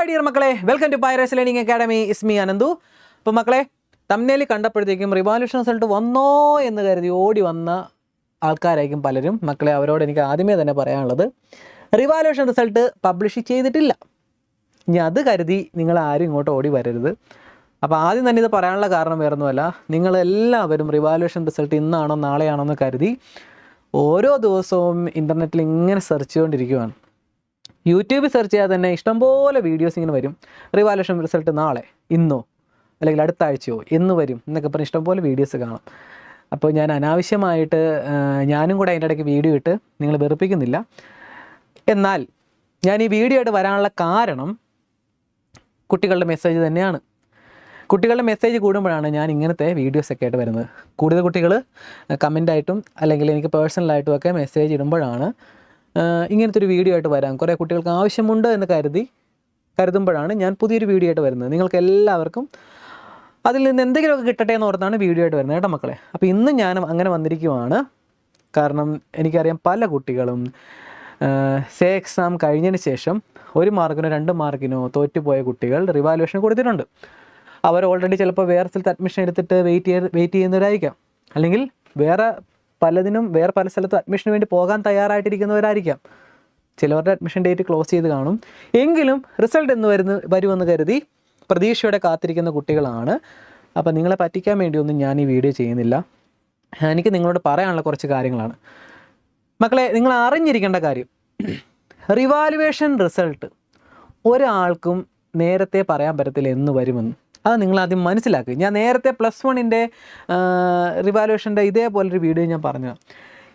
Hi dear മക്കളെ. Welcome to Pyrus learning academy is me Ananthu അപ്പോൾ മക്കളെ തമ്നേലി കണ്ടപ്പോഴത്തേക്കും revaluation result വന്നോ എന്ന് കരുതി ഓടി വന്ന ആൾക്കാരായിരിക്കും പലരും. മക്കളെ അവരോട് എനിക്ക് ആദ്യമേ തന്നെ പറയാനുള്ളത് റിവാല്യൂഷൻ റിസൾട്ട് പബ്ലിഷ് ചെയ്തിട്ടില്ല. ഇനി അത് കരുതി നിങ്ങൾ ആരും ഇങ്ങോട്ട് ഓടി വരരുത്. അപ്പോൾ ആദ്യം തന്നെ ഇത് പറയാനുള്ള കാരണം വേറൊന്നുമല്ല. നിങ്ങളെല്ലാവരും റിവാലുവേഷൻ റിസൾട്ട് ഇന്നാണോ നാളെയാണോ എന്ന് കരുതി ഓരോ ദിവസവും ഇന്റർനെറ്റിൽ ഇങ്ങനെ സെർച്ച് ചെയ്തുകൊണ്ടിരിക്കുകയാണ് യൂട്യൂബിൽ സെർച്ച് ചെയ്താൽ തന്നെ ഇഷ്ടംപോലെ വീഡിയോസ് ഇങ്ങനെ വരും. റിവാലുഷൻ റിസൾട്ട് നാളെ ഇന്നോ അല്ലെങ്കിൽ അടുത്ത ആഴ്ചയോ എന്ന് വരും എന്നൊക്കെ പറഞ്ഞ് ഇഷ്ടംപോലെ വീഡിയോസ് കാണാം. അപ്പോൾ ഞാൻ അനാവശ്യമായിട്ട് ഞാനും കൂടെ അതിന്റെ ഇടയ്ക്ക് വീഡിയോ ഇട്ട് നിങ്ങൾ വെറുപ്പിക്കുന്നില്ല. എന്നാൽ ഞാൻ ഈ വീഡിയോ ആയിട്ട് വരാനുള്ള കാരണം കുട്ടികളുടെ മെസ്സേജ് തന്നെയാണ്. കുട്ടികളുടെ മെസ്സേജ് കൂടുമ്പോഴാണ് ഞാൻ ഇങ്ങനത്തെ വീഡിയോസൊക്കെ ആയിട്ട് വരുന്നത്. കൂടുതൽ കുട്ടികൾ കമന്റായിട്ടും അല്ലെങ്കിൽ എനിക്ക് പേഴ്സണലായിട്ടും ഒക്കെ മെസ്സേജ് ഇടുമ്പോഴാണ് ഇങ്ങനത്തെ ഒരു വീഡിയോ ആയിട്ട് വരാം. കുറേ കുട്ടികൾക്ക് ആവശ്യമുണ്ട് എന്ന് കരുതി കരുതുമ്പോഴാണ് ഞാൻ പുതിയൊരു വീഡിയോ ആയിട്ട് വരുന്നത്. നിങ്ങൾക്ക് എല്ലാവർക്കും അതിൽ നിന്ന് എന്തെങ്കിലുമൊക്കെ കിട്ടട്ടെ എന്ന് ഓർത്താണ് വീഡിയോ ആയിട്ട് വരുന്നത് കേട്ടോ മക്കളെ. അപ്പോൾ ഇന്ന് ഞാൻ അങ്ങനെ വന്നിരിക്കുവാണ്. കാരണം എനിക്കറിയാം പല കുട്ടികളും സേ എക്സാം കഴിഞ്ഞതിന് ശേഷം ഒരു മാർക്കിനോ രണ്ട് മാർക്കിനോ തോറ്റുപോയ കുട്ടികൾ റിവാലുവേഷൻ കൊടുത്തിട്ടുണ്ട്. അവർ ഓൾറെഡി ചിലപ്പോൾ വേറെ സ്ഥലത്ത് അഡ്മിഷൻ എടുത്തിട്ട് വെയിറ്റ് ചെയ്ത് വെയിറ്റ് ചെയ്യുന്നവരായിരിക്കാം. അല്ലെങ്കിൽ വേറെ പലതിനും വേറെ പല സ്ഥലത്തും അഡ്മിഷന് വേണ്ടി പോകാൻ തയ്യാറായിട്ടിരിക്കുന്നവരായിരിക്കാം. ചിലവരുടെ അഡ്മിഷൻ ഡേറ്റ് ക്ലോസ് ചെയ്ത് കാണും. എങ്കിലും റിസൾട്ട് എന്ന് വരുന്ന വരുമെന്ന് കരുതി പ്രതീക്ഷയോടെ കാത്തിരിക്കുന്ന കുട്ടികളാണ്. അപ്പോൾ നിങ്ങളെ പറ്റിക്കാൻ വേണ്ടിയൊന്നും ഞാൻ ഈ വീഡിയോ ചെയ്യുന്നില്ല. എനിക്ക് നിങ്ങളോട് പറയാനുള്ള കുറച്ച് കാര്യങ്ങളാണ്. മക്കളെ നിങ്ങൾ അറിഞ്ഞിരിക്കേണ്ട കാര്യം. റിവാലുവേഷൻ റിസൾട്ട് ഒരാൾക്കും നേരത്തെ പറയാൻ പറ്റത്തില്ല എന്ന് വരുമെന്ന്. അത് നിങ്ങൾ ആദ്യം മനസ്സിലാക്കുക ഞാൻ നേരത്തെ പ്ലസ് വണ്ണിന്റെ റിവാലുവേഷന്റെ ഇതേപോലൊരു വീഡിയോ ഞാൻ പറഞ്ഞു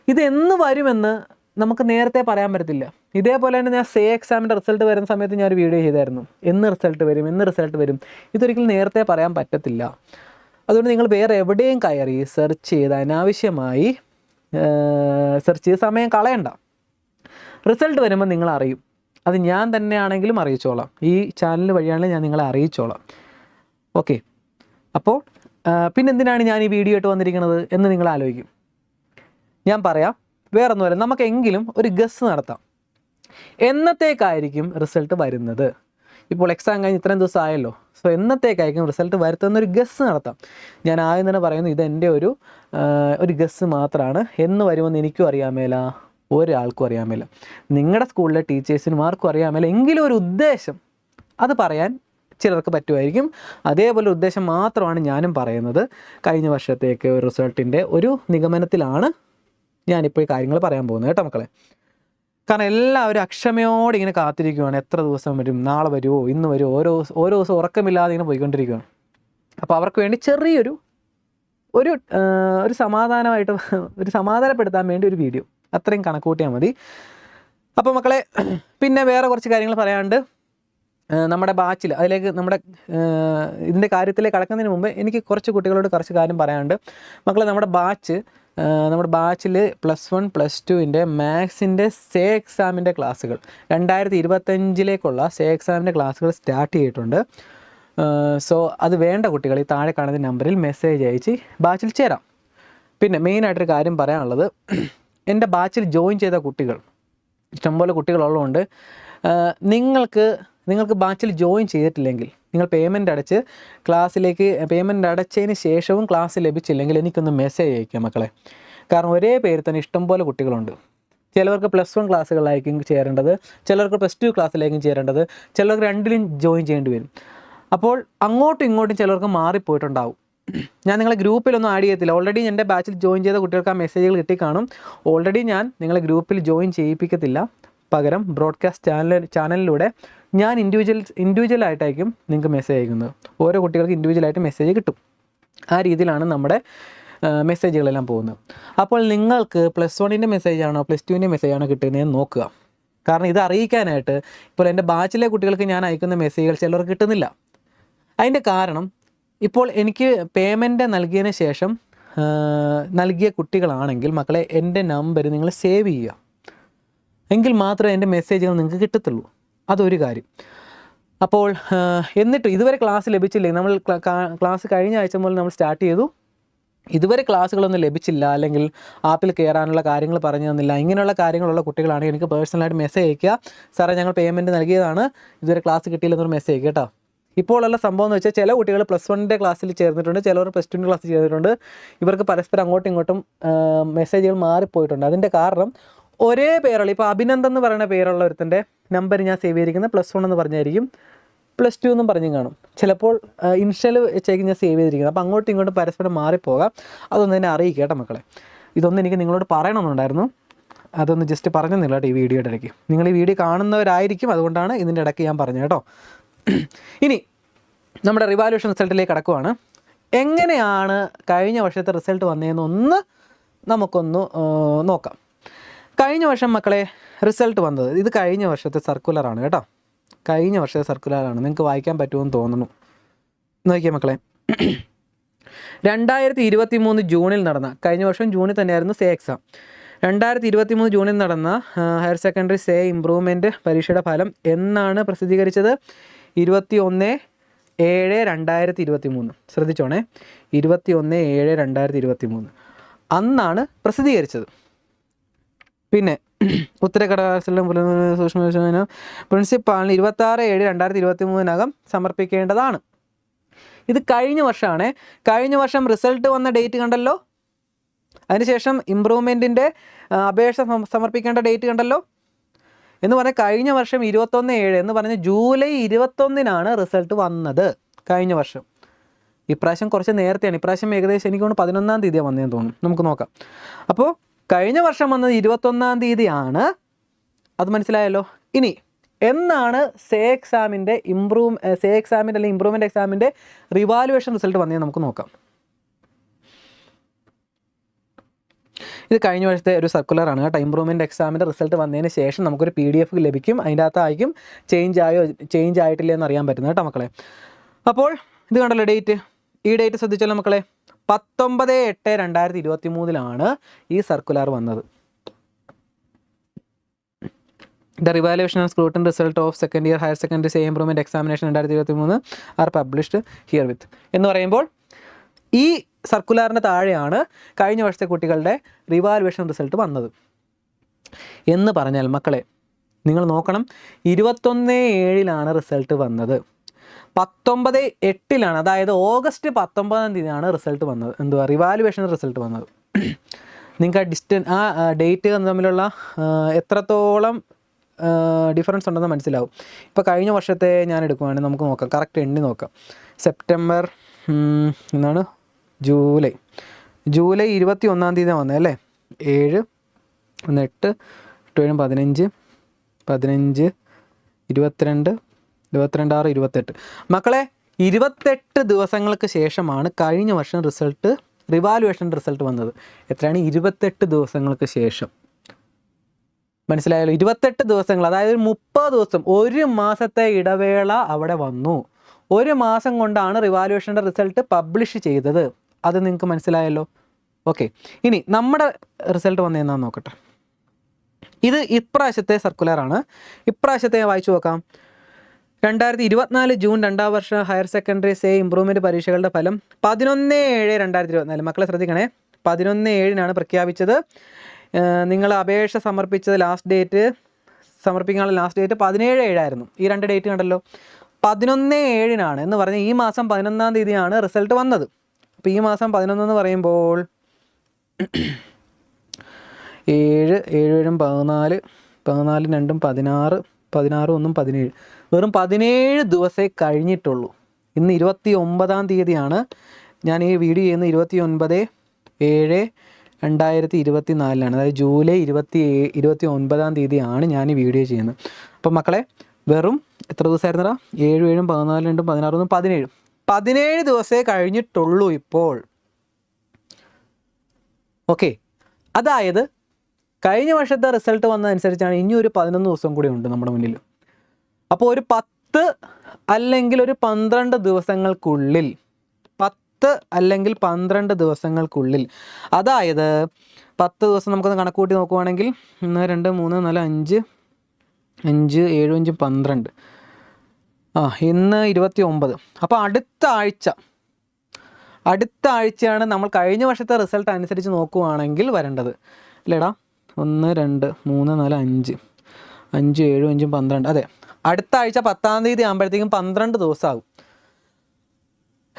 ഇത് എന്ന് വരുമെന്ന് നമുക്ക് നേരത്തെ പറയാൻ പറ്റത്തില്ല. ഇതേപോലെ തന്നെ ഞാൻ സേ എക്സാമിന്റെ റിസൾട്ട് വരുന്ന സമയത്ത് ഞാൻ ഒരു വീഡിയോ ചെയ്തായിരുന്നു. എന്ന് റിസൾട്ട് വരും എന്ന് റിസൾട്ട് വരും. ഇതൊരിക്കലും നേരത്തെ പറയാൻ പറ്റത്തില്ല. അതുകൊണ്ട് നിങ്ങൾ വേറെ എവിടെയും കയറി സെർച്ച് ചെയ്ത് അനാവശ്യമായി സെർച്ച് ചെയ്ത് സമയം കളയണ്ട. റിസൾട്ട് വരുമ്പോൾ നിങ്ങൾ അറിയും. അത് ഞാൻ തന്നെയാണെങ്കിലും അറിയിച്ചോളാം. ഈ ചാനൽ വഴിയാണെങ്കിൽ ഞാൻ നിങ്ങളെ അറിയിച്ചോളാം. ഓക്കെ. അപ്പോൾ പിന്നെ പിന്നെന്തിനാണ് ഞാൻ ഈ വീഡിയോ ആയിട്ട് വന്നിരിക്കുന്നത് എന്ന് നിങ്ങൾ ആലോചിക്കും. ഞാൻ പറയാം വേറൊന്നുമല്ല നമുക്കെങ്കിലും ഒരു ഗസ് നടത്താം. എന്നത്തേക്കായിരിക്കും റിസൾട്ട് വരുന്നത്? ഇപ്പോൾ എക്സാം കഴിഞ്ഞ് ഇത്രയും ദിവസം ആയല്ലോ സോ എന്നത്തേക്കായിരിക്കും റിസൾട്ട് വരുത്തുന്നൊരു ഗസ് നടത്താം. ഞാൻ ആദ്യം തന്നെ പറയുന്നു ഇതെന്റെ ഒരു ഒരു ഗസ് മാത്രമാണ് എന്ന് വരുമെന്ന് എനിക്കും അറിയാൻ മേല ഒരാൾക്കും അറിയാൻ മേല. നിങ്ങളുടെ സ്കൂളിലെ ടീച്ചേഴ്സിനും ആർക്കും അറിയാൻ മേല. എങ്കിലും ഒരു ഉദ്ദേശം അത് പറയാൻ ചിലർക്ക് പറ്റുമായിരിക്കും. അതേപോലെ ഉദ്ദേശം മാത്രമാണ് ഞാനും പറയുന്നത്. കഴിഞ്ഞ വർഷത്തേക്ക് റിസൾട്ടിന്റെ ഒരു നിഗമനത്തിലാണ് ഞാനിപ്പോൾ ഈ കാര്യങ്ങൾ പറയാൻ പോകുന്നത് കേട്ടോ മക്കളെ. കാരണം എല്ലാവരും അക്ഷമയോടെ ഇങ്ങനെ കാത്തിരിക്കുകയാണ് എത്ര ദിവസം വരും നാളെ വരുമോ ഇന്ന് വരുമോ ഓരോ ഓരോ ദിവസം ഉറക്കമില്ലാതെ ഇങ്ങനെ പോയിക്കൊണ്ടിരിക്കുകയാണ് അപ്പോൾ അവർക്ക് വേണ്ടി ചെറിയൊരു ഒരു ഒരു സമാധാനമായിട്ട് ഒരു സമാധാനപ്പെടുത്താൻ വേണ്ടി ഒരു വീഡിയോ. അത്രയും കണക്കൂട്ടിയാൽ മതി. അപ്പോൾ മക്കളെ പിന്നെ വേറെ കുറച്ച് കാര്യങ്ങൾ പറയാണ്ട് നമ്മുടെ ബാച്ചിൽ അതിലേക്ക് നമ്മുടെ ഇതിന്റെ കാര്യത്തിലേക്ക് കടക്കുന്നതിന് മുമ്പ് എനിക്ക് കുറച്ച് കുട്ടികളോട് കുറച്ച് കാര്യം പറയാനുണ്ട്. മക്കളെ നമ്മുടെ ബാച്ച് നമ്മുടെ ബാച്ചിൽ പ്ലസ് വൺ പ്ലസ് ടുവിന്റെ മാത്സിന്റെ സേ എക്സാമിന്റെ ക്ലാസ്സുകൾ രണ്ടായിരത്തി ഇരുപത്തഞ്ചിലേക്കുള്ള സേ എക്സാമിന്റെ ക്ലാസ്സുകൾ സ്റ്റാർട്ട് ചെയ്തിട്ടുണ്ട്. സോ അത് വേണ്ട കുട്ടികൾ ഈ താഴെ കാണുന്ന നമ്പറിൽ മെസ്സേജ് അയച്ച് ബാച്ചിൽ ചേരാം. പിന്നെ മെയിനായിട്ടൊരു കാര്യം പറയാനുള്ളത് എന്റെ ബാച്ചിൽ ജോയിൻ ചെയ്ത കുട്ടികൾ ഇഷ്ടംപോലെ കുട്ടികളുള്ളതുകൊണ്ട് നിങ്ങൾക്ക് നിങ്ങൾക്ക് ബാച്ചിൽ ജോയിൻ ചെയ്തിട്ടില്ലെങ്കിൽ നിങ്ങൾ പേയ്മെന്റ് അടച്ച് ക്ലാസ്സിലേക്ക് പേയ്മെന്റ് അടച്ചതിന് ശേഷവും ക്ലാസ് ലഭിച്ചില്ലെങ്കിൽ എനിക്കൊന്ന് മെസ്സേജ് അയക്കുക മക്കളെ. കാരണം ഒരേ പേര് തന്നെ ഇഷ്ടംപോലെ കുട്ടികളുണ്ട്. ചിലവർക്ക് പ്ലസ് വൺ ക്ലാസ്സുകളിലായിരിക്കും ചേരേണ്ടത് ചിലർക്ക് പ്ലസ് ടു ക്ലാസ്സിലായിരിക്കും ചേരേണ്ടത് ചിലർക്ക് രണ്ടിലും ജോയിൻ ചെയ്യേണ്ടി വരും. അപ്പോൾ അങ്ങോട്ടും ഇങ്ങോട്ടും ചിലർക്ക് മാറിപ്പോയിട്ടുണ്ടാവും. ഞാൻ നിങ്ങളെ ഗ്രൂപ്പിലൊന്നും ആഡ് ചെയ്യത്തില്ല. ഓൾറെഡി എന്റെ ബാച്ചിൽ ജോയിൻ ചെയ്ത കുട്ടികൾക്ക് ആ മെസ്സേജുകൾ കിട്ടിക്കാണും ഓൾറെഡി ഞാൻ നിങ്ങളെ ഗ്രൂപ്പിൽ ജോയിൻ ചെയ്യിപ്പിക്കത്തില്ല. പകരം ബ്രോഡ്കാസ്റ്റ് ചാനൽ ചാനലിലൂടെ ഞാൻ ഇൻഡിവിജ്വൽ ഇൻഡിവിജ്വൽ ആയിട്ടായിരിക്കും നിങ്ങൾക്ക് മെസ്സേജ് അയക്കുന്നത്. ഓരോ കുട്ടികൾക്ക് ഇൻഡിവിജ്വലായിട്ട് മെസ്സേജ് കിട്ടും. ആ രീതിയിലാണ് നമ്മുടെ മെസ്സേജുകളെല്ലാം പോകുന്നത്. അപ്പോൾ നിങ്ങൾക്ക് പ്ലസ് വണ്ണിന്റെ മെസ്സേജ് ആണോ പ്ലസ് ടുവിന്റെ മെസ്സേജാണോ കിട്ടുന്നതെന്ന് നോക്കുക. കാരണം ഇത് അറിയിക്കാനായിട്ട് ഇപ്പോൾ എന്റെ ബാച്ചിലെ കുട്ടികൾക്ക് ഞാൻ അയക്കുന്ന മെസ്സേജുകൾ ചിലർക്ക് കിട്ടുന്നില്ല. അതിന്റെ കാരണം ഇപ്പോൾ എനിക്ക് പേയ്മെന്റ് നൽകിയതിന് ശേഷം നൽകിയ കുട്ടികളാണെങ്കിൽ മക്കളെ എന്റെ നമ്പർ നിങ്ങൾ സേവ് ചെയ്യുക. എങ്കിൽ മാത്രമേ എന്റെ മെസ്സേജുകൾ നിങ്ങൾക്ക് കിട്ടത്തുള്ളൂ. അതൊരു കാര്യം. അപ്പോൾ എന്നിട്ട് ഇതുവരെ ക്ലാസ് ലഭിച്ചില്ലേ? നമ്മൾ ക്ലാസ് കഴിഞ്ഞ ആഴ്ച മുതൽ നമ്മൾ സ്റ്റാർട്ട് ചെയ്തു. ഇതുവരെ ക്ലാസ്സുകളൊന്നും ലഭിച്ചില്ല. അല്ലെങ്കിൽ ആപ്പിൽ കയറാനുള്ള കാര്യങ്ങൾ പറഞ്ഞു തന്നില്ല. ഇങ്ങനെയുള്ള കാര്യങ്ങളുള്ള കുട്ടികളാണെങ്കിൽ എനിക്ക് പേഴ്സണലായിട്ട് മെസ്സേജ് അയക്കുക സാറേ ഞങ്ങൾ പേയ്മെന്റ് നൽകിയതാണ്. ഇതുവരെ ക്ലാസ് കിട്ടിയില്ലെന്നൊരു മെസ്സേജ് അയക്കുക കേട്ടോ. ഇപ്പോഴുള്ള സംഭവം എന്ന് വെച്ചാൽ ചില കുട്ടികൾ പ്ലസ് വണ്ണിന്റെ ക്ലാസ്സിൽ ചേർന്നിട്ടുണ്ട്. ചിലവർ പ്ലസ് ടുവിന്റെ ക്ലാസ്സിൽ ചേർന്നിട്ടുണ്ട്. ഇവർക്ക് പരസ്പരം അങ്ങോട്ടും ഇങ്ങോട്ടും മെസ്സേജുകൾ മാറിപ്പോയിട്ടുണ്ട്. അതിന്റെ കാരണം ഒരേ പേരുള്ള ഇപ്പോൾ അഭിനന്ദൻ എന്ന് പറയുന്ന പേരുള്ള ഒരുത്തന്റെ നമ്പർ ഞാൻ സേവ് ചെയ്തിരിക്കുന്നത് പ്ലസ് വൺ എന്ന് പറഞ്ഞായിരിക്കും. പ്ലസ് ടു എന്നും പറഞ്ഞും കാണും. ചിലപ്പോൾ ഇൻഷ്യൽ വെച്ചേക്ക് ഞാൻ സേവ് ചെയ്തിരിക്കുന്നത് അപ്പോൾ അങ്ങോട്ടും ഇങ്ങോട്ടും പരസ്പരം മാറിപ്പോകാം. അതൊന്നും എന്നെ അറിയിക്കുക കേട്ടോ മക്കളെ. ഇതൊന്നും എനിക്ക് നിങ്ങളോട് പറയണമെന്നുണ്ടായിരുന്നു. അതൊന്ന് ജസ്റ്റ് പറഞ്ഞെന്നില്ല കേട്ടോ ഈ വീഡിയോയുടെ ഇടയ്ക്ക്. നിങ്ങൾ ഈ വീഡിയോ കാണുന്നവരായിരിക്കും അതുകൊണ്ടാണ് ഇതിന്റെ ഇടയ്ക്ക് ഞാൻ പറഞ്ഞത് കേട്ടോ. ഇനി നമ്മുടെ റിവാലുവേഷൻ റിസൾട്ടിലേക്ക് കിടക്കുവാണ്. എങ്ങനെയാണ് കഴിഞ്ഞ വർഷത്തെ റിസൾട്ട് വന്നതെന്നൊന്ന് നമുക്കൊന്ന് നോക്കാം. കഴിഞ്ഞ വർഷം മക്കളെ റിസൾട്ട് വന്നത്. ഇത് കഴിഞ്ഞ വർഷത്തെ സർക്കുലറാണ് കേട്ടോ. കഴിഞ്ഞ വർഷത്തെ സർക്കുലറാണ് നിങ്ങൾക്ക് വായിക്കാൻ പറ്റുമെന്ന് തോന്നുന്നു. നോക്കിയേ മക്കളെ. രണ്ടായിരത്തി ഇരുപത്തി മൂന്ന് ജൂണിൽ നടന്ന കഴിഞ്ഞ വർഷം ജൂണിൽ തന്നെയായിരുന്നു സേ എക്സാം രണ്ടായിരത്തി ഇരുപത്തി മൂന്ന് ജൂണിൽ നടന്ന ഹയർ സെക്കൻഡറി സേ ഇമ്പ്രൂവ്മെന്റ് പരീക്ഷയുടെ ഫലം എന്നാണ് പ്രസിദ്ധീകരിച്ചത്? ഇരുപത്തി ഒന്ന് ഏഴ് രണ്ടായിരത്തി ഇരുപത്തി മൂന്ന് ശ്രദ്ധിച്ചോണേ. ഇരുപത്തി ഒന്ന് ഏഴ് രണ്ടായിരത്തി ഇരുപത്തി മൂന്ന് അന്നാണ് പ്രസിദ്ധീകരിച്ചത്. പിന്നെ ഉത്തരക്കടലാസിലും സൂക്ഷ്മ പ്രിൻസിപ്പാളിന് ഇരുപത്തി ആറ് ഏഴ് രണ്ടായിരത്തി ഇരുപത്തി മൂന്നിനകം സമർപ്പിക്കേണ്ടതാണ്. ഇത് കഴിഞ്ഞ വർഷമാണ് കഴിഞ്ഞ വർഷം റിസൾട്ട് വന്ന ഡേറ്റ് കണ്ടല്ലോ? അതിനുശേഷം ഇമ്പ്രൂവ്മെന്റിന്റെ അപേക്ഷ സമർപ്പിക്കേണ്ട ഡേറ്റ് കണ്ടല്ലോ? എന്ന് പറഞ്ഞാൽ കഴിഞ്ഞ വർഷം ഇരുപത്തൊന്ന് ഏഴ് എന്ന് പറഞ്ഞാൽ ജൂലൈ ഇരുപത്തൊന്നിനാണ് റിസൾട്ട് വന്നത്. കഴിഞ്ഞ വർഷം. ഇപ്രാവശ്യം കുറച്ച് നേരത്തെയാണ്. ഇപ്രാവശ്യം ഏകദേശം എനിക്ക് തോന്നുന്നു പതിനൊന്നാം തീയതിയാണ് വന്നതെന്ന് തോന്നുന്നു. നമുക്ക് നോക്കാം. അപ്പോൾ കഴിഞ്ഞ വർഷം വന്നത് ഇരുപത്തൊന്നാം തീയതിയാണ്. അത് മനസ്സിലായല്ലോ? ഇനി എന്നാണ് സേ എക്സാമിന്റെ ഇംപ്രൂവ് സേ എക്സാമിന്റെ അല്ലെങ്കിൽ ഇംപ്രൂവ്മെന്റ് എക്സാമിന്റെ റിവാലുവേഷൻ റിസൾട്ട് വന്നത് നമുക്ക് നോക്കാം. ഇത് കഴിഞ്ഞ വർഷത്തെ ഒരു സർക്കുലറാണ് കേട്ടോ. ഇമ്പ്രൂവ്മെന്റ് എക്സാമിന്റെ റിസൾട്ട് വന്നതിന് ശേഷം നമുക്കൊരു പി ഡി എഫ് ലഭിക്കും. അതിന്റെ അകത്തായിരിക്കും ചേഞ്ച് ആയോ ചേഞ്ച് ആയിട്ടില്ല എന്ന് അറിയാൻ പറ്റുന്നത് കേട്ടോ മക്കളെ. അപ്പോൾ ഇത് കണ്ടല്ലോ ഡേറ്റ്. ഈ ഡേറ്റ് ശ്രദ്ധിച്ചല്ലോ മക്കളെ? പത്തൊമ്പത് എട്ട് രണ്ടായിരത്തി ഇരുപത്തി മൂന്നിലാണ് ഈ സർക്കുലർ വന്നത്. The revaluation and scrutiny result of second year higher secondary SAY improvement examination രണ്ടായിരത്തി ഇരുപത്തി മൂന്ന് ആർ പബ്ലിഷ്ഡ് ഹിയർ വിത്ത് എന്ന് പറയുമ്പോൾ ഈ സർക്കുലറിന് താഴെയാണ് കഴിഞ്ഞ വർഷത്തെ കുട്ടികളുടെ റിവാലുവേഷൻ റിസൾട്ട് വന്നത്. എന്ന് പറഞ്ഞാൽ മക്കളെ നിങ്ങൾ നോക്കണം ഇരുപത്തൊന്ന് ഏഴിലാണ് റിസൾട്ട് വന്നത്. പത്തൊമ്പത് എട്ടിലാണ് അതായത് ഓഗസ്റ്റ് പത്തൊമ്പതാം തീയതിയാണ് റിസൾട്ട് വന്നത്. എന്തുവാ? റിവാലുവേഷൻ റിസൾട്ട് വന്നത്. നിങ്ങൾക്ക് ആ ഡിസ്റ്റൻ ആ ഡേറ്റ് തമ്മിലുള്ള എത്രത്തോളം ഡിഫറൻസ് ഉണ്ടെന്ന് മനസ്സിലാവും. ഇപ്പോൾ കഴിഞ്ഞ വർഷത്തെ ഞാൻ എടുക്കുവാണെങ്കിൽ നമുക്ക് നോക്കാം. കറക്റ്റ് എണ്ണി നോക്കാം. സെപ്റ്റംബർ എന്നാണ് ജൂലൈ. ജൂലൈ ഇരുപത്തി ഒന്നാം തീയതി വന്നത് അല്ലേ? ഏഴ് ഒന്ന് എട്ട് എട്ട് പതിനഞ്ച് പതിനഞ്ച് ഇരുപത്തിരണ്ട് ഇരുപത്തിരണ്ട് ആറ് ഇരുപത്തെട്ട്. മക്കളെ ഇരുപത്തെട്ട് ദിവസങ്ങൾക്ക് ശേഷമാണ് കഴിഞ്ഞ വർഷം റിസൾട്ട് റിവാലുവേഷൻ റിസൾട്ട് വന്നത്. എത്രയാണ്? ഇരുപത്തെട്ട് ദിവസങ്ങൾക്ക് ശേഷം. മനസ്സിലായല്ലോ? ഇരുപത്തെട്ട് ദിവസങ്ങൾ അതായത് മുപ്പത് ദിവസം ഒരു മാസത്തെ ഇടവേള അവിടെ വന്നു. ഒരു മാസം കൊണ്ടാണ് റിവാലുവേഷന്റെ റിസൾട്ട് പബ്ലിഷ് ചെയ്തത്. അത് നിങ്ങൾക്ക് മനസ്സിലായല്ലോ? ഓക്കെ. ഇനി നമ്മുടെ റിസൾട്ട് വന്നതെന്നാന്ന് നോക്കട്ടെ. ഇത് ഇപ്രാവശ്യത്തെ സർക്കുലറാണ്. ഇപ്രാവശ്യത്തെ വായിച്ചു നോക്കാം. രണ്ടായിരത്തി ഇരുപത്തിനാല് ജൂൺ രണ്ടാം വർഷ ഹയർ സെക്കൻഡറി സേ ഇംപ്രൂവ്മെന്റ് പരീക്ഷകളുടെ ഫലം പതിനൊന്ന് ഏഴ് രണ്ടായിരത്തി ഇരുപത്തിനാല് മക്കളെ ശ്രദ്ധിക്കണേ. പതിനൊന്ന് ഏഴിനാണ് പ്രഖ്യാപിച്ചത്. നിങ്ങൾ അപേക്ഷ സമർപ്പിച്ചത് ലാസ്റ്റ് ഡേറ്റ് സമർപ്പിക്കാനുള്ള ലാസ്റ്റ് ഡേറ്റ് പതിനേഴ് ഏഴായിരുന്നു. ഈ രണ്ട് ഡേറ്റ് കണ്ടല്ലോ. പതിനൊന്ന് ഏഴിനാണ് എന്ന് പറഞ്ഞാൽ ഈ മാസം പതിനൊന്നാം തീയതിയാണ് റിസൾട്ട് വന്നത്. അപ്പോൾ ഈ മാസം പതിനൊന്നെന്ന് പറയുമ്പോൾ ഏഴ് ഏഴ് ഏഴും പതിനാല് പതിനാല് രണ്ടും പതിനാറ് പതിനാറ് ഒന്നും പതിനേഴ്. വെറും പതിനേഴ് ദിവസമേ കഴിഞ്ഞിട്ടുള്ളൂ. ഇന്ന് ഇരുപത്തി ഒമ്പതാം തീയതിയാണ്. ഞാൻ ഈ വീഡിയോ ചെയ്യുന്നത് ഇരുപത്തി ഒൻപത് ഏഴ് രണ്ടായിരത്തി ഇരുപത്തി നാലിലാണ് അതായത് ജൂലൈ ഇരുപത്തി ഇരുപത്തി ഒൻപതാം തീയതിയാണ് ഞാൻ ഈ വീഡിയോ ചെയ്യുന്നത്. അപ്പം മക്കളെ വെറും എത്ര ദിവസമായിരുന്നടാ? ഏഴ് ഏഴും പതിനാല് രണ്ടും പതിനാറൊന്നും പതിനേഴും. പതിനേഴ് ദിവസമേ കഴിഞ്ഞിട്ടുള്ളൂ ഇപ്പോൾ. ഓക്കെ. അതായത് കഴിഞ്ഞ വർഷത്തെ റിസൾട്ട് വന്നതനുസരിച്ചാണ് ഇനി ഒരു പതിനൊന്ന് ദിവസം കൂടി ഉണ്ട് നമ്മുടെ മുന്നിൽ. അപ്പോൾ ഒരു പത്ത് അല്ലെങ്കിൽ ഒരു പന്ത്രണ്ട് ദിവസങ്ങൾക്കുള്ളിൽ പത്ത് അല്ലെങ്കിൽ പന്ത്രണ്ട് ദിവസങ്ങൾക്കുള്ളിൽ അതായത് പത്ത് ദിവസം നമുക്കൊന്ന് കണക്ക് കൂട്ടി നോക്കുവാണെങ്കിൽ ഒന്ന് രണ്ട് മൂന്ന് നാല് അഞ്ച് അഞ്ച് ഏഴ് അഞ്ച് പന്ത്രണ്ട്. ആ ഇന്ന് ഇരുപത്തി ഒമ്പത് അപ്പോൾ അടുത്ത ആഴ്ച അടുത്ത ആഴ്ചയാണ് നമ്മൾ കഴിഞ്ഞ വർഷത്തെ റിസൾട്ട് അനുസരിച്ച് നോക്കുവാണെങ്കിൽ വരേണ്ടത്. അല്ലേടാ ഒന്ന് രണ്ട് മൂന്ന് നാല് അഞ്ച്. അഞ്ച് ഏഴും അഞ്ചും പന്ത്രണ്ട്. അതെ അടുത്ത ആഴ്ച പത്താം തീയതി ആകുമ്പോഴത്തേക്കും പന്ത്രണ്ട് ദിവസമാകും.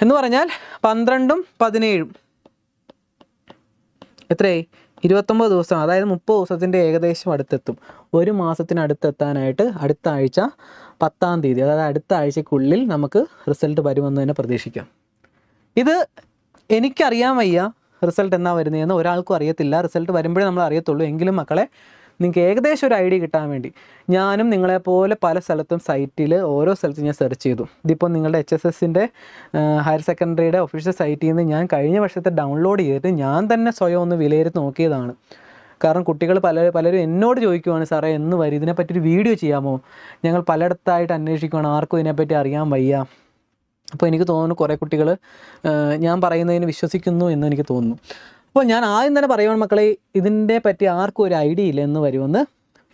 എന്ന് പറഞ്ഞാൽ പന്ത്രണ്ടും പതിനേഴും. എത്രയായി? ഇരുപത്തൊമ്പത് ദിവസം അതായത് മുപ്പത് ദിവസത്തിന്റെ ഏകദേശം അടുത്തെത്തും. ഒരു മാസത്തിനടുത്തെത്താനായിട്ട് അടുത്ത ആഴ്ച പത്താം തീയതി അതായത് അടുത്ത ആഴ്ചക്കുള്ളിൽ നമുക്ക് റിസൾട്ട് വരുമെന്ന് തന്നെ പ്രതീക്ഷിക്കാം. ഇത് എനിക്കറിയാൻ വയ്യ റിസൾട്ട് എന്നാ വരുന്നതെന്ന്. ഒരാൾക്കും അറിയത്തില്ല. റിസൾട്ട് വരുമ്പോഴേ നമ്മൾ അറിയത്തുള്ളൂ എങ്കിലും മക്കളെ നിങ്ങൾക്ക് ഏകദേശം ഒരു ഐഡിയ കിട്ടാൻ വേണ്ടി. ഞാനും നിങ്ങളെപ്പോലെ പല സ്ഥലത്തും സൈറ്റിൽ ഓരോ സ്ഥലത്തും ഞാൻ സെർച്ച് ചെയ്തു. ഇതിപ്പോൾ നിങ്ങളുടെ എച്ച് എസ് എസിന്റെ ഹയർ സെക്കൻഡറിയുടെ ഒഫീഷ്യൽ സൈറ്റിൽ നിന്ന് ഞാൻ കഴിഞ്ഞ വർഷത്തെ ഡൗൺലോഡ് ചെയ്തിട്ട് ഞാൻ തന്നെ സ്വയം ഒന്ന് വിലയിരുത്തി നോക്കിയതാണ്. കാരണം കുട്ടികൾ പല പലരും എന്നോട് ചോദിക്കുവാണ് സാറേ എന്ന് വരും? ഇതിനെപ്പറ്റി ഒരു വീഡിയോ ചെയ്യാമോ? ഞങ്ങൾ പലയിടത്തായിട്ട് അന്വേഷിക്കുവാണ്. ആർക്കും ഇതിനെപ്പറ്റി അറിയാൻ വയ്യ. അപ്പോൾ എനിക്ക് തോന്നുന്നു കുറേ കുട്ടികൾ ഞാൻ പറയുന്നതിന് വിശ്വസിക്കുന്നു എന്ന് എനിക്ക് തോന്നുന്നു. അപ്പോൾ ഞാൻ ആദ്യം തന്നെ പറയുവാണ് മക്കളെ ഇതിന്റെ പറ്റി ആർക്കും ഒരു ഐഡിയ ഇല്ല എന്ന് വരുമെന്ന്.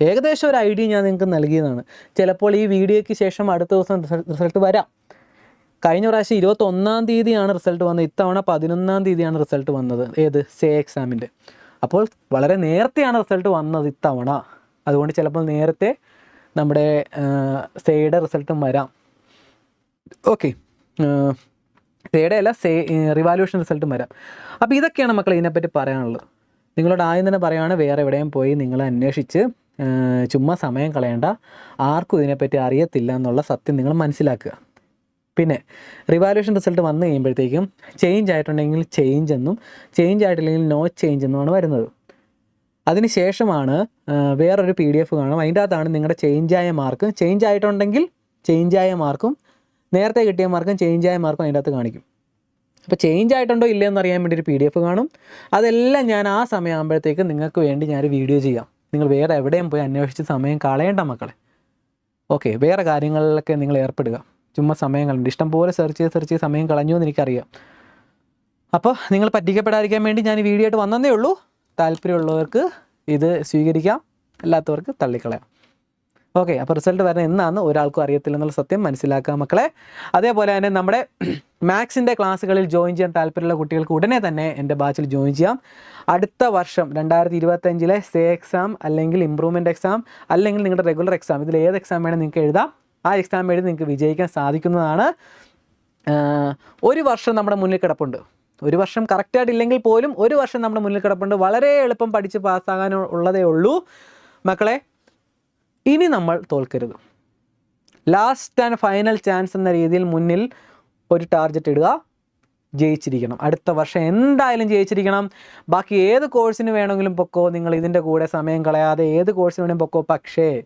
ഏകദേശം ഒരു ഐഡിയ ഞാൻ നിങ്ങൾക്ക് നൽകിയതാണ്. ചിലപ്പോൾ ഈ വീഡിയോയ്ക്ക് ശേഷം അടുത്ത ദിവസം റിസൾട്ട് വരാം. കഴിഞ്ഞ പ്രാവശ്യം ഇരുപത്തൊന്നാം തീയതിയാണ് റിസൾട്ട് വന്നത്. ഇത്തവണ പതിനൊന്നാം തീയതിയാണ് റിസൾട്ട് വന്നത്. ഏത്? സേ എക്സാമിന്റെ. അപ്പോൾ വളരെ നേരത്തെയാണ് റിസൾട്ട് വന്നത് ഇത്തവണ. അതുകൊണ്ട് ചിലപ്പോൾ നേരത്തെ നമ്മുടെ സേയുടെ റിസൾട്ടും വരാം. ഓക്കെ. സേയുടെ അല്ല സേ റിവാലുവേഷൻ റിസൾട്ടും വരാം. അപ്പോൾ ഇതൊക്കെയാണ് മക്കൾ ഇതിനെപ്പറ്റി പറയാനുള്ളത്. നിങ്ങളോട് ആദ്യം തന്നെ പറയുകയാണ് വേറെ എവിടെയും പോയി നിങ്ങൾ അന്വേഷിച്ച് ചുമ്മാ സമയം കളയേണ്ട. ആർക്കും ഇതിനെപ്പറ്റി അറിയത്തില്ല എന്നുള്ള സത്യം നിങ്ങൾ മനസ്സിലാക്കുക. പിന്നെ റിവാലുവേഷൻ റിസൾട്ട് വന്നു കഴിയുമ്പോഴത്തേക്കും ചേഞ്ച് ആയിട്ടുണ്ടെങ്കിൽ ചേഞ്ച് എന്നും ചേഞ്ച് ആയിട്ടില്ലെങ്കിൽ നോ ചേഞ്ച് എന്നുമാണ് വരുന്നത്. അതിന് ശേഷമാണ് ആ, വേറൊരു പി ഡി എഫ് കാണും. അതിന്റെ അകത്താണ് നിങ്ങളുടെ ആയ മാർക്ക് ചേഞ്ച് ആയിട്ടുണ്ടെങ്കിൽ ചേഞ്ച് ആയ മാർക്കും നേരത്തെ കിട്ടിയ മാർക്കും ചേഞ്ച് ആയ മാർക്കും അതിന്റെ അകത്ത് കാണിക്കും. അപ്പോൾ ചേഞ്ച് ആയിട്ടുണ്ടോ ഇല്ലയെന്ന് അറിയാൻ വേണ്ടി ഒരു പി ഡി എഫ് കാണും. അതെല്ലാം ഞാൻ ആ സമയമാകുമ്പോഴത്തേക്ക് നിങ്ങൾക്ക് വേണ്ടി ഞാനൊരു വീഡിയോ ചെയ്യാം. നിങ്ങൾ വേറെ എവിടെയും പോയി അന്വേഷിച്ച് സമയം കളയേണ്ട മക്കളെ. ഓക്കെ വേറെ കാര്യങ്ങളിലൊക്കെ നിങ്ങൾ ഏർപ്പെടുക. ചുമ്മാ സമയം കളഞ്ഞു ഇഷ്ടം പോലെ സെർച്ച് ചെയ്ത് സെർച്ച് ചെയ്ത് സമയം കളഞ്ഞു എന്ന് എനിക്കറിയാം. അപ്പോൾ നിങ്ങൾ പറ്റിക്കപ്പെടാതിരിക്കാൻ വേണ്ടി ഞാൻ വീഡിയോ ആയിട്ട് വന്നതേ ഉള്ളൂ. താല്പര്യമുള്ളവർക്ക് ഇത് സ്വീകരിക്കാം. അല്ലാത്തവർക്ക് തള്ളിക്കളയാം. ഓക്കെ അപ്പോൾ റിസൾട്ട് വരുന്നത് എന്നാന്ന് ഒരാൾക്കും അറിയത്തില്ല എന്നുള്ള സത്യം മനസ്സിലാക്കുക മക്കളെ. അതേപോലെ തന്നെ നമ്മുടെ മാത്സിന്റെ ക്ലാസ്സുകളിൽ ജോയിൻ ചെയ്യാൻ താല്പര്യമുള്ള കുട്ടികൾക്ക് ഉടനെ തന്നെ എന്റെ ബാച്ചിൽ ജോയിൻ ചെയ്യാം. അടുത്ത വർഷം രണ്ടായിരത്തി ഇരുപത്തഞ്ചിലെ സേ എക്സാം അല്ലെങ്കിൽ ഇമ്പ്രൂവ്മെന്റ് എക്സാം അല്ലെങ്കിൽ നിങ്ങളുടെ റെഗുലർ എക്സാം ഇതിൽ ഏത് എക്സാം വേണം നിങ്ങൾക്ക് എഴുതാം. ആ എക്സാം എഴുതി നിങ്ങൾക്ക് വിജയിക്കാൻ സാധിക്കുന്നതാണ്. ഒരു വർഷം നമ്മുടെ മുന്നിൽ കിടപ്പുണ്ട്. ഒരു വർഷം കറക്റ്റായിട്ട് ഇല്ലെങ്കിൽ പോലും ഒരു വർഷം നമ്മുടെ മുന്നിൽ കിടപ്പുണ്ട്. വളരെ എളുപ്പം പഠിച്ച് പാസ്സാകാൻ ഉള്ളതേ ഉള്ളൂ. മക്കളെ ഇനി നമ്മൾ തോൽക്കരുത്. ലാസ്റ്റ് ആൻഡ് ഫൈനൽ ചാൻസ് എന്ന രീതിയിൽ മുന്നിൽ ഒരു ടാർഗറ്റ് ഇടുക ജയിച്ചിരിക്കണം. അടുത്ത വർഷം എന്തായാലും ജയിച്ചിരിക്കണം. ബാക്കി ഏത് കോഴ്സിന് വേണമെങ്കിലും പൊക്കോ നിങ്ങൾ ഇതിന്റെ കൂടെ സമയം കളയാതെ ഏത് കോഴ്സിന് വേണമെങ്കിലും പൊക്കോ. പക്ഷേ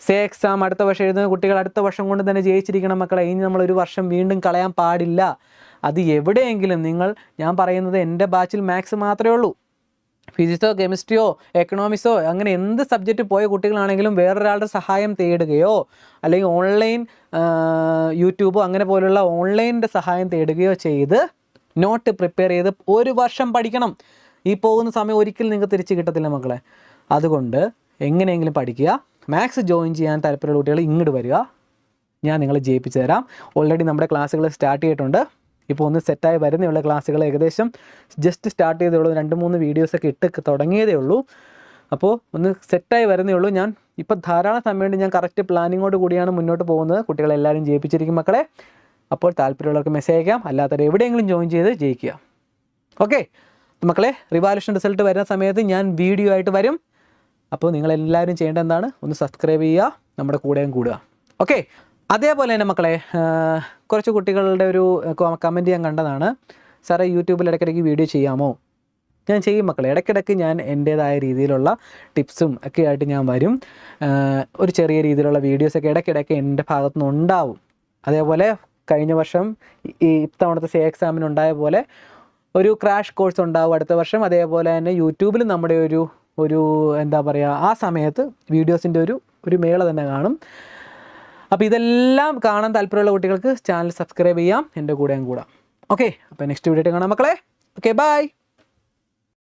സേ എക്സാം അടുത്ത വർഷം എഴുതുന്ന കുട്ടികൾ അടുത്ത വർഷം കൊണ്ട് തന്നെ ജയിച്ചിരിക്കണം മക്കളെ. ഇനി നമ്മൾ ഒരു വർഷം വീണ്ടും കളയാൻ പാടില്ല. അത് എവിടെയെങ്കിലും നിങ്ങൾ ഞാൻ പറയുന്നത് എന്റെ ബാച്ചിൽ മാത്സ് മാത്രമേ ഉള്ളൂ. ഫിസിക്സോ കെമിസ്ട്രിയോ എക്കണോമിക്സോ അങ്ങനെ എന്ത് സബ്ജക്റ്റ് പോയ കുട്ടികളാണെങ്കിലും വേറൊരാളുടെ സഹായം തേടുകയോ അല്ലെങ്കിൽ ഓൺലൈൻ യൂട്യൂബോ അങ്ങനെ പോലുള്ള ഓൺലൈനിന്റെ സഹായം തേടുകയോ ചെയ്ത് നോട്ട് പ്രിപ്പയർ ചെയ്ത് ഒരു വർഷം പഠിക്കണം. ഈ പോകുന്ന സമയം ഒരിക്കലും നിങ്ങൾക്ക് തിരിച്ച് കിട്ടത്തില്ല മക്കളെ. അതുകൊണ്ട് എങ്ങനെയെങ്കിലും പഠിക്കുക. മാത്സ് ജോയിൻ ചെയ്യാൻ താല്പര്യമുള്ള കുട്ടികൾ ഇങ്ങോട്ട് വരിക. ഞാൻ നിങ്ങളെ ജയിപ്പിച്ചു തരാം. ഓൾറെഡി നമ്മുടെ ക്ലാസ്സുകൾ സ്റ്റാർട്ട് ചെയ്തിട്ടുണ്ട്. ഇപ്പോൾ ഒന്ന് സെറ്റായി വരുന്നയുള്ള ക്ലാസ്സുകൾ. ഏകദേശം ജസ്റ്റ് സ്റ്റാർട്ട് ചെയ്തേ ഉള്ളൂ രണ്ട് മൂന്ന് വീഡിയോസൊക്കെ ഇട്ട് തുടങ്ങിയതേ ഉള്ളൂ അപ്പോൾ ഒന്ന് സെറ്റായി വരുന്നേ ഉള്ളൂ ഞാൻ ഇപ്പോൾ ധാരാളം സമയമുണ്ട്. ഞാൻ കറക്റ്റ് പ്ലാനിങ്ങോട് കൂടിയാണ് മുന്നോട്ട് പോകുന്നത്. കുട്ടികളെല്ലാവരും ജയിപ്പിച്ചിരിക്കും മക്കളെ. അപ്പോൾ താല്പര്യമുള്ളവർക്ക് മെസ്സേജ് അയക്കാം. അല്ലാത്തവർ എവിടെയെങ്കിലും ജോയിൻ ചെയ്ത് ജയിക്കുക. ഓക്കെ മക്കളെ റിവാലുഷൻ റിസൾട്ട് വരുന്ന സമയത്ത് ഞാൻ വീഡിയോ ആയിട്ട് വരും. അപ്പോൾ നിങ്ങളെല്ലാവരും ചെയ്യേണ്ടത് എന്താണ്? ഒന്ന് സബ്സ്ക്രൈബ് ചെയ്യുക. നമ്മുടെ കൂടെയും കൂടുക. ഓക്കെ അതേപോലെ തന്നെ മക്കളെ കുറച്ച് കുട്ടികളുടെ ഒരു കമന്റ് ഞാൻ കണ്ടതാണ്. സാറേ യൂട്യൂബിൽ ഇടയ്ക്കിടയ്ക്ക് വീഡിയോ ചെയ്യാമോ? ഞാൻ ചെയ്യും മക്കളെ. ഇടയ്ക്കിടയ്ക്ക് ഞാൻ എന്റേതായ രീതിയിലുള്ള ടിപ്സും ഒക്കെ ആയിട്ട് ഞാൻ വരും. ഒരു ചെറിയ രീതിയിലുള്ള വീഡിയോസൊക്കെ ഇടയ്ക്കിടയ്ക്ക് എന്റെ ഭാഗത്തുനിന്ന് ഉണ്ടാവും. അതേപോലെ കഴിഞ്ഞ വർഷം ഈ- ഇത്തവണത്തെ സേ എക്സാമിന് ഉണ്ടായ പോലെ ഒരു ക്രാഷ് കോഴ്സ് ഉണ്ടാവും അടുത്ത വർഷം. അതേപോലെ തന്നെ യൂട്യൂബിൽ നമ്മുടെ ഒരു ഒരു എന്താ പറയുക ആ സമയത്ത് വീഡിയോസിന്റെ ഒരു ഒരു മേള തന്നെ കാണും. അപ്പോൾ ഇതെല്ലാം കാണാൻ താല്പര്യമുള്ള കുട്ടികൾക്ക് ചാനൽ സബ്സ്ക്രൈബ് ചെയ്യാം. എന്റെ കൂടെയും കൂടാം. ഓക്കെ അപ്പോൾ നെക്സ്റ്റ് വീഡിയോ കാണാം മക്കളെ. Okay bye